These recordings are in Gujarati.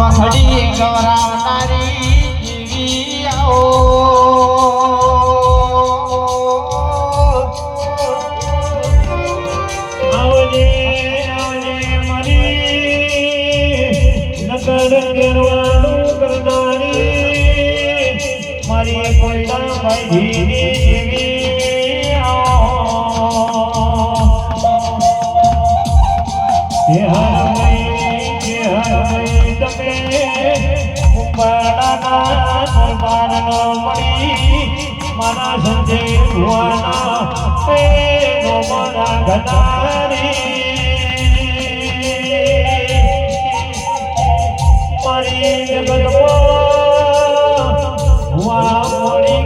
વખડી ગવરાવનારી જીવી આવો મારી કોઈના ભાઈની જેવી. હે હે ઉપાડાના દરબારનો મળી મારા સંજય ભુવાના એ નો મારા ગનારી મારી જગતમાં મારી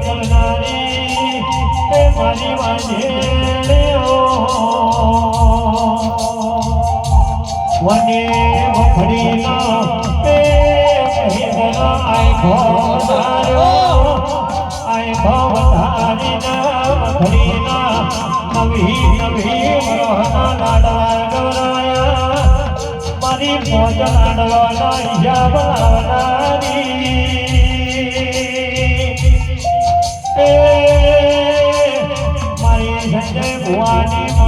વને વખડીના આય ભવધાર્યો આય ભવધારીના વખડીના નવી નવી વરોહના લાડવા ગવરાયા મારી મોજ લાડવાના હિજાબ લાવનારી મારી સંજય ભુવાની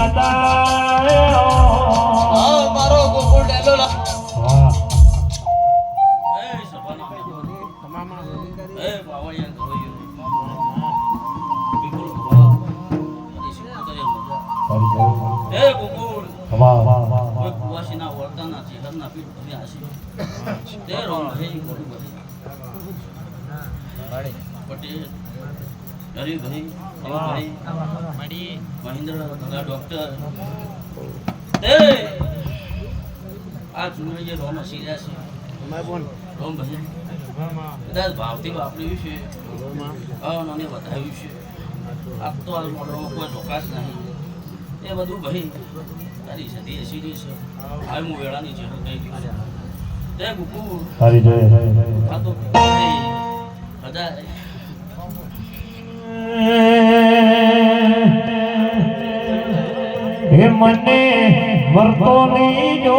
તમે આશી. તે રોમ હે ગોળી બધી. પટેલ હરિભાઈ હરિભાઈ મહેન્દ્ર ડોક્ટર એ આ ચૂંટણી જે રોમ હસી છે રોમ ભાઈ કદાચ ભાવથી વાપર્યું છે અને બતાવ્યું છે આ તો આ મોડલમાં કોઈ ચોકાશ નહીં એ બધું ભાઈ તારી છે તે રહી છે. હવે હું વેળાની છે ગયું તે ગુપુ તારી જય. આ તો બધા હે મને વર્તો નહીં જો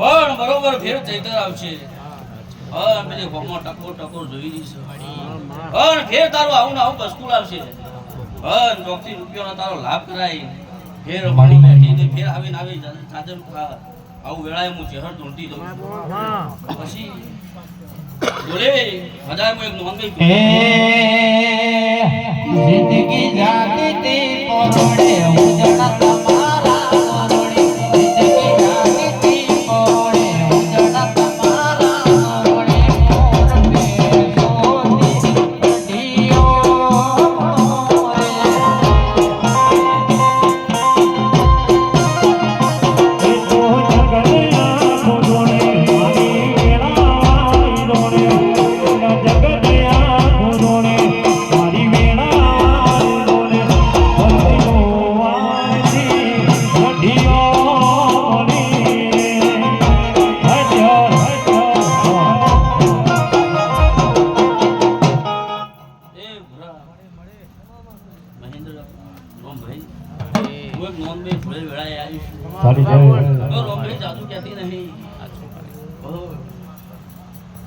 પણ બરોબર ફેર ચૈતર આવશે. હા પેલી હોમો ટકો ટકો જોઈ છે પણ ફેર તારું આવું ને આવું બસકુલ આવશે. પણ ચોકથી રૂપિયાનો તારો લાભ કરાય. ફેર પાણી બેઠી ને ફેર આવીને આવી ચાદર આવું વેળાએ હું ચહેર ઢૂંઢી દઉં પછી બોલે હજાર એક નોંધ ગઈ જિંદગી જાતી તે પરોડે તમારા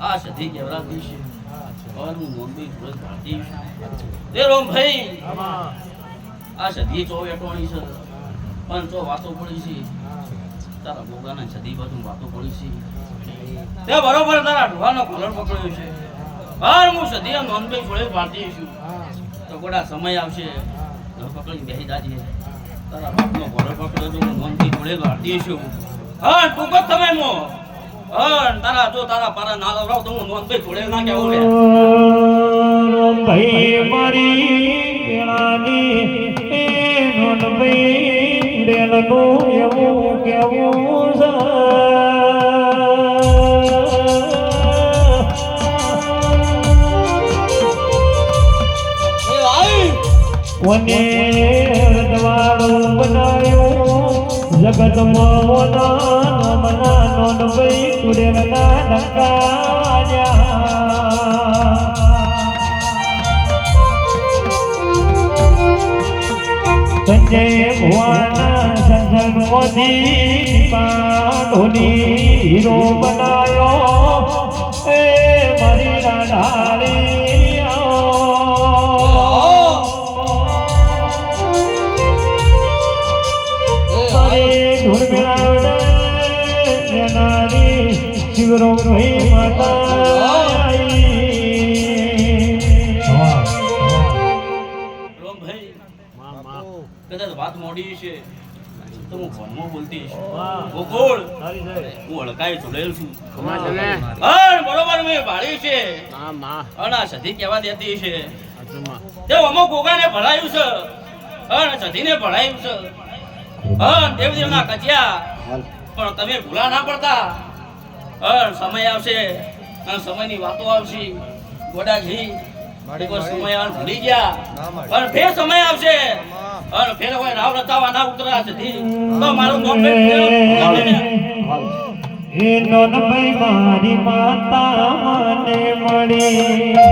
આ સધી કેવરાતી છે. નોંધ બે થોડે ભારતી છું એ રોમભાઈ આ સધી ચો વેટવાની છે. પણ ચો વાતો પડી છે. તારા ભોગાને સધી બધું વાતો પડી છે. તે બરોબર તારા ઢોવાનો કલર પકડ્યો છે. પણ હું સધી બે થોડે ભારતી છું. તો ગોડા સમય આવશે. નોંધથી જોડે લાડી છું. હા જ સમયમાં હા તારા, જો તારા પારા ના લવરાવ તો હું મનથી જોડે ના કેવું લે. ભાઈ મારી કેવું વને દ્વારું બનાવ્યું? જગત મોના મના નોંધભાઈ કુડેરના નકાર્યા સંજય ભુવાના સંજન મોદી પાડોની હીરો બનાયો કદાચ વાત મોડી છે તો હું ફોનમાં બોલતી હું હળકાઈ જોડેલ છું બરોબર મેં ભાળી છે અને આ સધી કહેવા દેતી છે તે અમુક ગોગાને ભણાયું છે અને સધીને ભણાયું છે હા દેવદેવના કચ્યા પણ તમે ભૂલા ના પડતા. હા સમય આવશે અને સમયની વાતો આવશે. ગોડાજી સમય ભૂલી ગયા. પણ ફેર સમય આવશે. અને ફેર હોય રાવ રતાવા ના ઉતરા સધી. તો મારું નામ એ નોનભાઈ મારી માતા મને મળી.